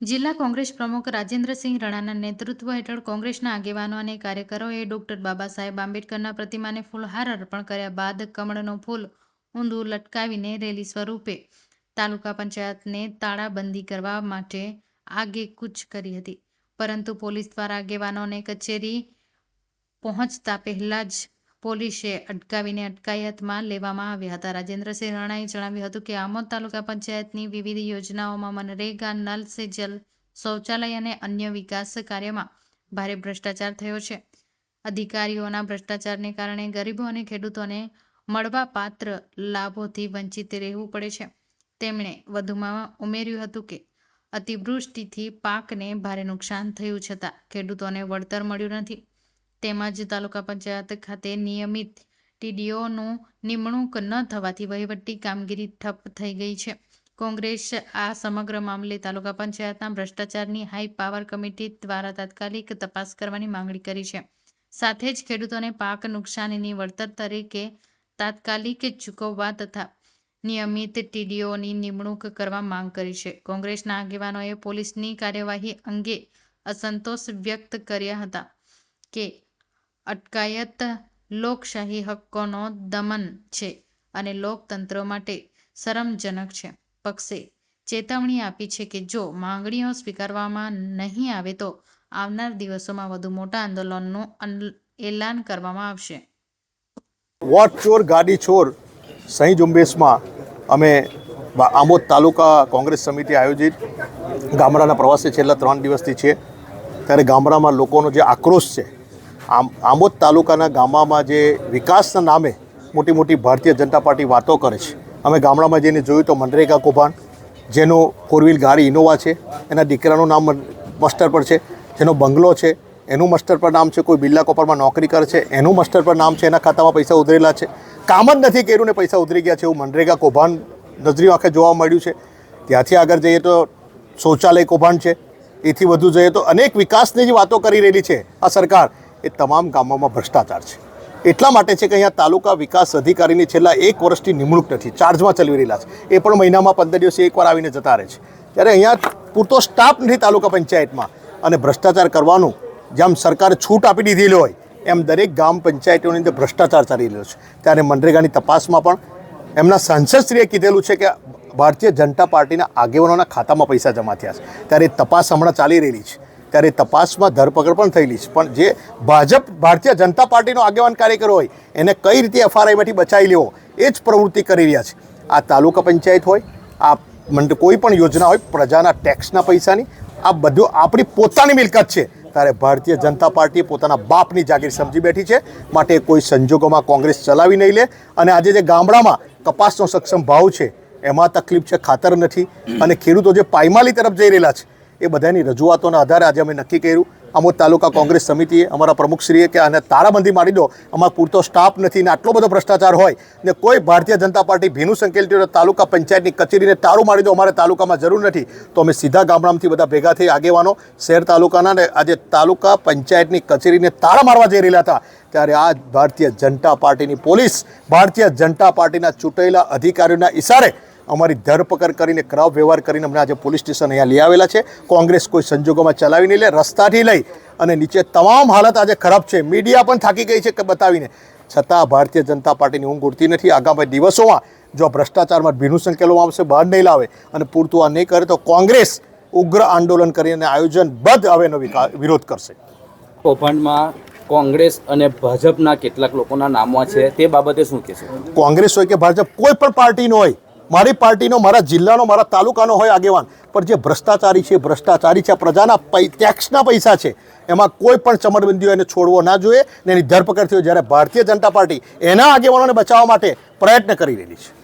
જિલ્લા કોંગ્રેસ પ્રમુખ રાજેન્દ્રસિંહ રણાના નેતૃત્વ હેઠળ કોંગ્રેસના આગેવાનો અને કાર્યકરોએ ડોક્ટર બાબા સાહેબ આંબેડકરના પ્રતિમાને ફૂલહાર અર્પણ કર્યા બાદ કમળનો ફૂલ ઊંધું લટકાવીને રેલી સ્વરૂપે તાલુકા પંચાયતને તાળાબંધી કરવા માટે આગેકૂચ કરી હતી. પરંતુ પોલીસ દ્વારા આગેવાનોને કચેરી પહોંચતા પહેલા જ પોલીસે અટકાવીને અટકાયતમાં લેવામાં આવ્યા હતા. રાજેન્દ્રસિંહ રાણાએ જણાવ્યું હતું કે, આમોદ તાલુકા પંચાયતની વિવિધ યોજનાઓમાં મનરેગા નલ સે જલ શૌચાલય અને અન્ય વિકાસ કાર્યમાં ભારે ભ્રષ્ટાચાર થયો છે. અધિકારીઓના ભ્રષ્ટાચારને કારણે ગરીબો અને ખેડૂતોને મળવાપાત્ર લાભોથી વંચિત રહેવું પડે છે. તેમણે વધુમાં ઉમેર્યું હતું કે, અતિવૃષ્ટિથી પાકને ભારે નુકસાન થયું છતાં ખેડૂતોને વળતર મળ્યું નથી. તેમજ તાલુકા પંચાયત ખાતે નિયમિત ટીડીઓનું નિમણૂક ન થવાથી વહીવટી કામગીરી ઠપ થઈ ગઈ છે. કોંગ્રેસ આ સમગ્ર મામલે તાલુકા પંચાયતના ભ્રષ્ટાચારની હાઈ પાવર કમિટી દ્વારા તાત્કાલિક તપાસ કરવાની માંગણી કરી છે. સાથે જ ખેડૂતોને પાક નુકસાનીની વળતર તરીકે તાત્કાલિક ચૂકવવા તથા નિયમિત ટીડીઓની નિમણૂક કરવા માંગ કરી છે. કોંગ્રેસના આગેવાનોએ પોલીસની કાર્યવાહી અંગે અસંતોષ વ્યક્ત કર્યા હતા કે અટકાયત લોકશાહી હક્કોનો દમન છે અને લોકતંત્ર માટે શરમજનક છે. પક્ષે ચેતવણી આપી છે કે જો માંગણીઓ સ્વીકારવામાં નહીં આવે તો આવનાર દિવસોમાં વધુ મોટા આંદોલનનું એલાન કરવામાં આવશે. વોટ ચોર, ગાડી ચોર, સહી ઝુંબેશમાં અમે આમોદ તાલુકા કોંગ્રેસ સમિતિ આયોજિત ગામડાના પ્રવાસે છેલ્લા ત્રણ દિવસથી છે ત્યારે ગામડામાં લોકોનો જે આક્રોશ છે આમ આમોદ તાલુકાના ગામમાં જે વિકાસના નામે મોટી મોટી ભારતીય જનતા પાર્ટી વાતો કરે છે. અમે ગામડામાં જઈને જોયું તો મનરેગા કૌભાંડ, જેનો ફોર વ્હીલ ગાડી ઇનોવા છે, એના દીકરાનું નામ મસ્ટર પર છે, જેનો બંગલો છે, એનું મસ્ટર પર નામ છે, કોઈ બિરલા કોપરમાં નોકરી કરે છે, એનું મસ્ટર પર નામ છે, એના ખાતામાં પૈસા ઉધરેલા છે. કામ જ નથી કર્યું ને પૈસા ઉધરી ગયા છે એવું મનરેગા કૌભાંડ નજરી આંખે જોવા મળ્યું છે. ત્યાંથી આગળ જઈએ તો શૌચાલય કૌભાંડ છે. એથી વધુ જઈએ તો અનેક વિકાસની જે વાતો કરી રહેલી છે આ સરકાર. એ તમામ ગામોમાં ભ્રષ્ટાચાર છે. એટલા માટે છે કે અહીંયા તાલુકા વિકાસ અધિકારીની છેલ્લા એક વર્ષથી નિમણૂક નથી, ચાર્જમાં ચલાવી રહેલા છે. એ પણ મહિનામાં પંદર દિવસે એકવાર આવીને જતા રહે છે. ત્યારે અહીંયા પૂરતો સ્ટાફ નથી તાલુકા પંચાયતમાં અને ભ્રષ્ટાચાર કરવાનું, જેમ સરકારે છૂટ આપી દીધેલી હોય, એમ દરેક ગામ પંચાયતોની અંદર ભ્રષ્ટાચાર ચાલી રહ્યો છે. ત્યારે મનરેગાની તપાસમાં પણ એમના સાંસદશ્રીએ કીધેલું છે કે ભારતીય જનતા પાર્ટીના આગેવાનોના ખાતામાં પૈસા જમા થયા છે. ત્યારે તપાસ હમણાં ચાલી રહેલી છે. ત્યારે તપાસમાં ધરપકડ પણ થયેલી છે. પણ જે ભાજપ ભારતીય જનતા પાર્ટીનો આગેવાન કાર્યકર હોય, એને કઈ રીતે એફઆરઆઈમાંથી બચાવી લેવો, એ જ પ્રવૃત્તિ કરી રહ્યા છે. આ તાલુકા પંચાયત હોય, આ મંડ, કોઈ પણ યોજના હોય, પ્રજાના ટેક્સના પૈસાની, આ બધું આપણી પોતાની મિલકત છે. ત્યારે ભારતીય જનતા પાર્ટી પોતાના બાપની જાગીર સમજી બેઠી છે. માટે કોઈ સંજોગોમાં કોંગ્રેસ ચલાવી નહીં લે. અને આજે જે ગામડામાં કપાસનો સક્ષમ ભાવ છે, એમાં તકલીફ છે, ખાતર નથી. અને ખેડૂતો જે પાયમાલી તરફ જઈ રહેલા છે એ બધાની રજૂઆતોના આધારે આજે અમે નક્કી કર્યું. આમોદ તાલુકા કોંગ્રેસ સમિતિએ અમારા પ્રમુખશ્રીએ કે આને તાળાબંધી મારી દો. અમારા પૂરતો સ્ટાફ નથી ને આટલો બધો ભ્રષ્ટાચાર હોય ને કોઈ ભારતીય જનતા પાર્ટી ભીનું સંકેલતી હોય તાલુકા પંચાયતની કચેરીને તાળું મારી દો, અમારે તાલુકામાં જરૂર નથી. તો અમે સીધા ગામડામાંથી બધા ભેગા થઈ આગેવાનો શહેર તાલુકાના ને આજે તાલુકા પંચાયતની કચેરીને તાળા મારવા જઈ રહેલા હતા. ત્યારે આ ભારતીય જનતા પાર્ટીની પોલીસ ભારતીય જનતા પાર્ટીના ચૂંટાયેલા અધિકારીઓના ઇશારે અમારી ધરપકડ કરીને ખરાબ વ્યવહાર કરીને અમને આજે પોલીસ સ્ટેશન અહીંયા લઈ આવેલા છે. કોંગ્રેસ કોઈ સંજોગોમાં ચલાવી નહીં લે રસ્તાથી લઈ અને નીચે તમામ હાલત આજે ખરાબ છે. મીડિયા પણ થાકી ગઈ છે કે બતાવીને. છતાં ભારતીય જનતા પાર્ટીની ઊંઘ ઉડતી નથી. આગામી દિવસોમાં જો ભ્રષ્ટાચારમાં ભીનું સંકેલવામાં આવશે બહાર નહીં લાવે અને પૂરતું આ નહીં કરે તો કોંગ્રેસ ઉગ્ર આંદોલન કરીને આયોજનબદ્ધ હવેનો વિકા- વિરોધ કરશે. કૌભાંડમાં કોંગ્રેસ અને ભાજપના કેટલાક લોકોના નામો છે તે બાબતે શું કહેશે? કોંગ્રેસ હોય કે ભાજપ કોઈ પણ પાર્ટીનો હોય મારી પાર્ટીનો, મારા જિલ્લાનો, મારા તાલુકાનો હોય આગેવાન. પણ જે ભ્રષ્ટાચારી છે ભ્રષ્ટાચારી છે પ્રજાના ટેક્સના પૈસા છે. એમાં કોઈ પણ ચમરબંધીઓ એને છોડવો ના જોઈએ ને એની ધરપકડ થયો જ્યારે ભારતીય જનતા પાર્ટી એના આગેવાનોને બચાવવા માટે પ્રયત્ન કરી રહેલી છે.